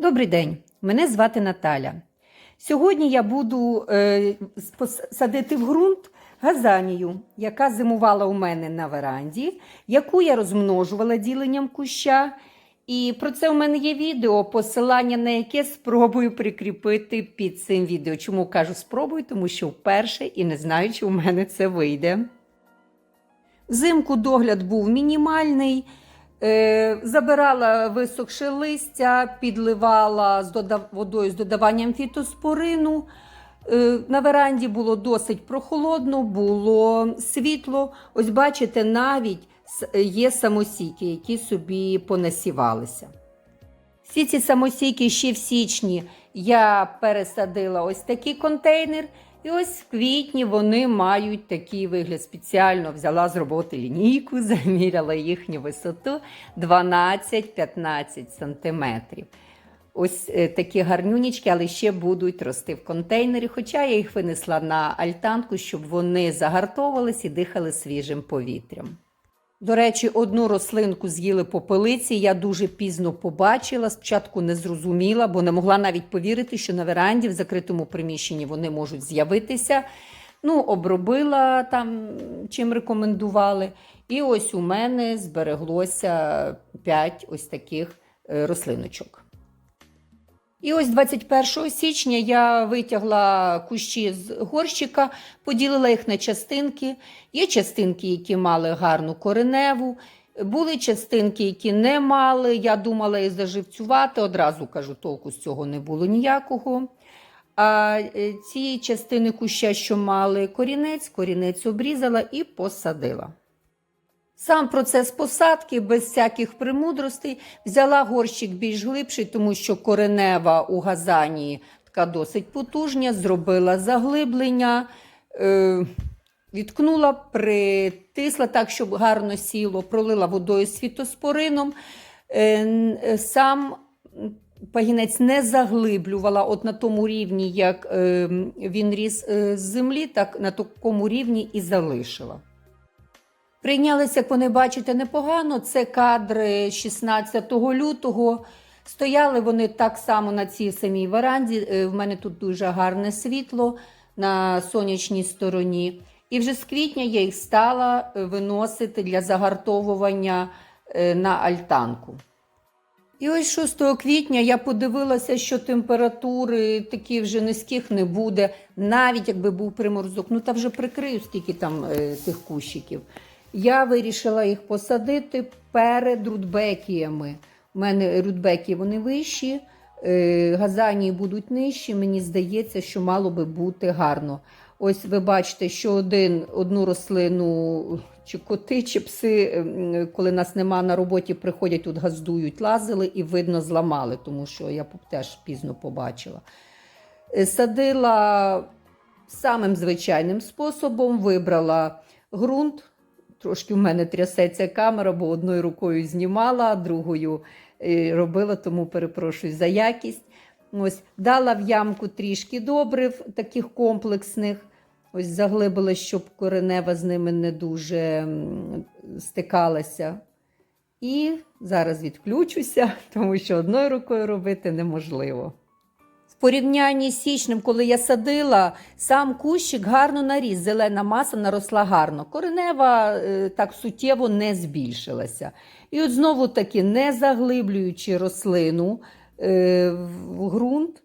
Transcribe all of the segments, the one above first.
Добрий день, мене звати Наталя. Сьогодні я буду е, садити в ґрунт газанію, яка зимувала у мене на веранді, яку я розмножувала діленням куща. І про це у мене є відео, посилання на яке спробую прикріпити під цим відео. Чому кажу спробую? Тому що вперше і не знаю, чи у мене це вийде. Взимку догляд був мінімальний. Е, забирала висохше листя, підливала з водою з додаванням фітоспорину. Е, на веранді було досить прохолодно, було світло. Ось бачите, навіть є самосіки, які собі понасівалися. Всі ці самосійки ще в січні я пересадила ось такий контейнер. І ось в квітні вони мають такий вигляд. Спеціально взяла з роботи лінійку, заміряла їхню висоту 12-15 сантиметрів. Ось е, такі гарнюнічки, але ще будуть рости в контейнері. Хоча я їх винесла на альтанку, щоб вони загартовувались і дихали свіжим повітрям. До речі, одну рослинку з'їли попелиці. Я дуже пізно побачила. Спочатку не зрозуміла, бо не могла навіть повірити, що на веранді в закритому приміщенні вони можуть з'явитися. Ну, обробила там, чим рекомендували. І ось у мене збереглося 5 ось таких е, рослиночок. І ось 21 січня я витягла кущі з горщика, поділила їх на частинки. Є частинки, які мали гарну кореневу, були частинки, які не мали. Я думала їх заживцювати. Одразу кажу, толку з цього не було ніякого. А е, ці частини куща, що мали корінець, корінець обрізала і посадила. Сам процес посадки без всяких примудростей взяла горщик більш глибший, тому що коренева у газанії така досить потужня, зробила заглиблення, е, відкнула, притисла так, щоб гарно сіло, пролила водою з фітоспорином. Е, е, сам пагінець не заглиблювала от на тому рівні, як е, він ріс е, з землі, так на такому рівні і залишила. Прийнялися, як вони бачите, непогано. Це кадри 16 лютого. Стояли вони так само на цій самій веранді. Е, В мене тут дуже гарне світло на сонячній стороні. І вже з квітня я їх стала е, виносити для загартовування е, на альтанку. І ось 6 квітня я подивилася, що температури такі вже низьких не буде, навіть якби був приморозок. Ну та вже прикрию, скільки там тих кущиків. Я вирішила їх посадити перед рудбекіями. У мене рудбеки вони вищі, е, газанії будуть нижчі. Мені здається, що мало би бути гарно. Ось ви бачите, що один, одну рослину, чи коти, чи пси, ем, коли нас нема на роботі, приходять тут, газдують, лазили і видно зламали, тому що я теж пізно побачила. Е, Садила самим звичайним способом, вибрала ґрунт. Трошки в мене трясеться камера, бо одною рукою знімала, а другою е, робила, тому перепрошую за якість. Ось, дала в ямку трішки добрив, таких комплексних. Ось заглибила, щоб коренева з ними не дуже стикалася. І зараз відключуся, тому що одною рукою робити неможливо. Порівнянні з січнем, коли я садила, сам кущик гарно наріс, зелена маса наросла гарно. Коренева е, так суттєво не збільшилася. І от знову таки, не заглиблюючи рослину е, в ґрунт,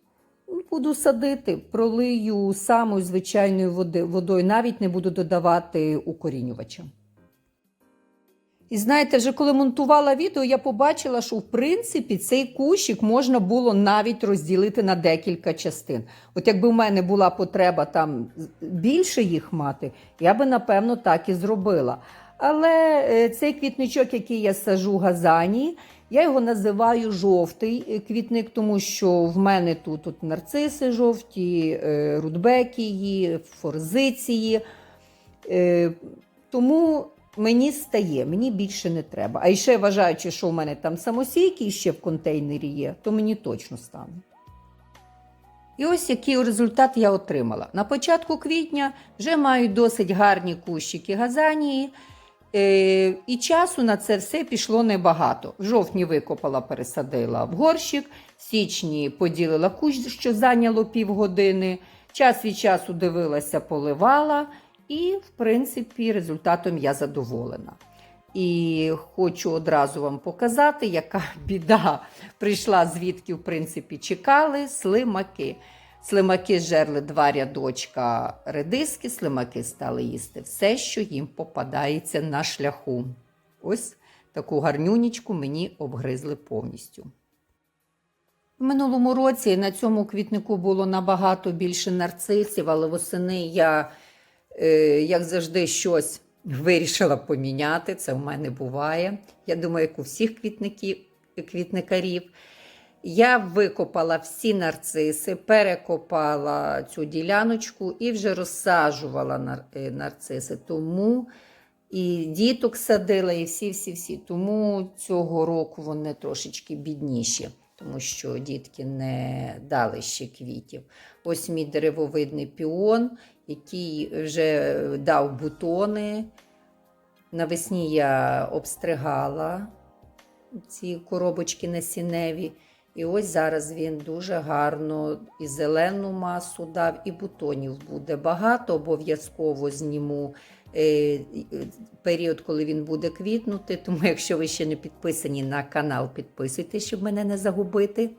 буду садити, пролию самою звичайною водою, навіть не буду додавати укорінювача. І знаєте, вже коли монтувала відео, я побачила, що в принципі цей кущик можна було навіть розділити на декілька частин. От якби в мене була потреба там більше їх мати, я би напевно так і зробила. Але е, цей квітничок, який я сажу газані, я його називаю жовтий е, квітник, тому що в мене тут, тут нарциси жовті, е, рудбекії, форзиції. Тому мені стає, мені більше не треба. А ще вважаючи, що в мене там самосійки ще в контейнері є, то мені точно стане. І ось який результат я отримала. На початку квітня вже маю досить гарні кущики газанії. Е, і часу на це все пішло небагато. В жовтні викопала, пересадила в горщик, в січні поділила кущ, що зайняло півгодини. Час від часу дивилася, поливала, і, в принципі, результатом я задоволена. І хочу одразу вам показати, яка біда прийшла, звідки, в принципі, чекали слимаки. Слимаки жерли два рядочка редиски, слимаки стали їсти все, що їм попадається на шляху. Ось таку гарнюнічку мені обгризли повністю. В минулому році на цьому квітнику було набагато більше нарцисів, але восени я, як завжди, щось вирішила поміняти. Це в мене буває. Я думаю, як у всіх квітників, квітникарів. Я викопала всі нарциси, перекопала цю діляночку і вже розсаджувала нар- е, нарциси. Тому і діток садила, і всі-всі-всі. Тому цього року вони трошечки бідніші, тому що дітки не дали ще квітів. Ось мій деревовидний піон, який вже дав бутони. Навесні я обстригала ці коробочки насінневі. І ось зараз він дуже гарно і зелену масу дав, і бутонів буде багато. Обов'язково зніму е, період, коли він буде квітнути. Тому, якщо ви ще не підписані на канал, підписуйтесь, щоб мене не загубити.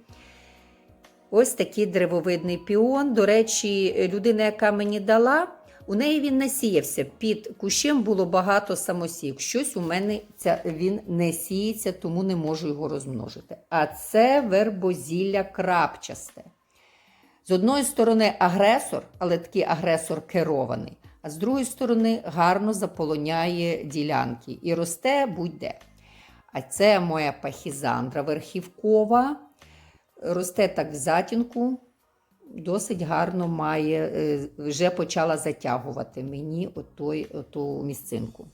Ось такий древовидний піон. До речі, людина, яка мені дала, у неї він насіявся. Під кущем було багато самосів. Щось у мене ця, він не сіється, тому не можу його розмножити. А це вербозілля крапчасте. З одної сторони агресор, але такий агресор керований, а з другої сторони гарно заполоняє ділянки і росте будь-де. А це моя пахізандра верхівкова. Росте так в затінку, досить гарно має, е, вже почала затягувати мені отой, оту місцинку.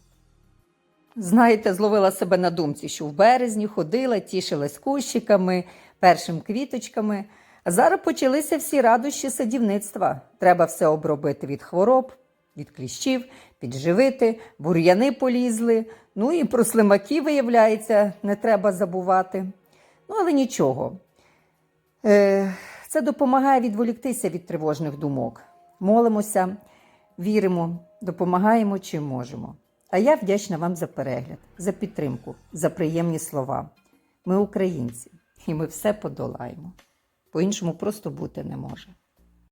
Знаєте, зловила себе на думці, що в березні ходила, тішилась кущиками, першими квіточками. А зараз почалися всі радощі садівництва. Треба все обробити від хвороб, від кліщів, підживити, бур'яни полізли. Ну і про слимаки, виявляється, не треба забувати. Ну, але нічого. Е, Це допомагає відволіктися від тривожних думок. Молимося, віримо, допомагаємо чим можемо. А я вдячна вам за перегляд, за підтримку, за приємні слова. Ми українці, і ми все подолаємо. По-іншому просто бути не може.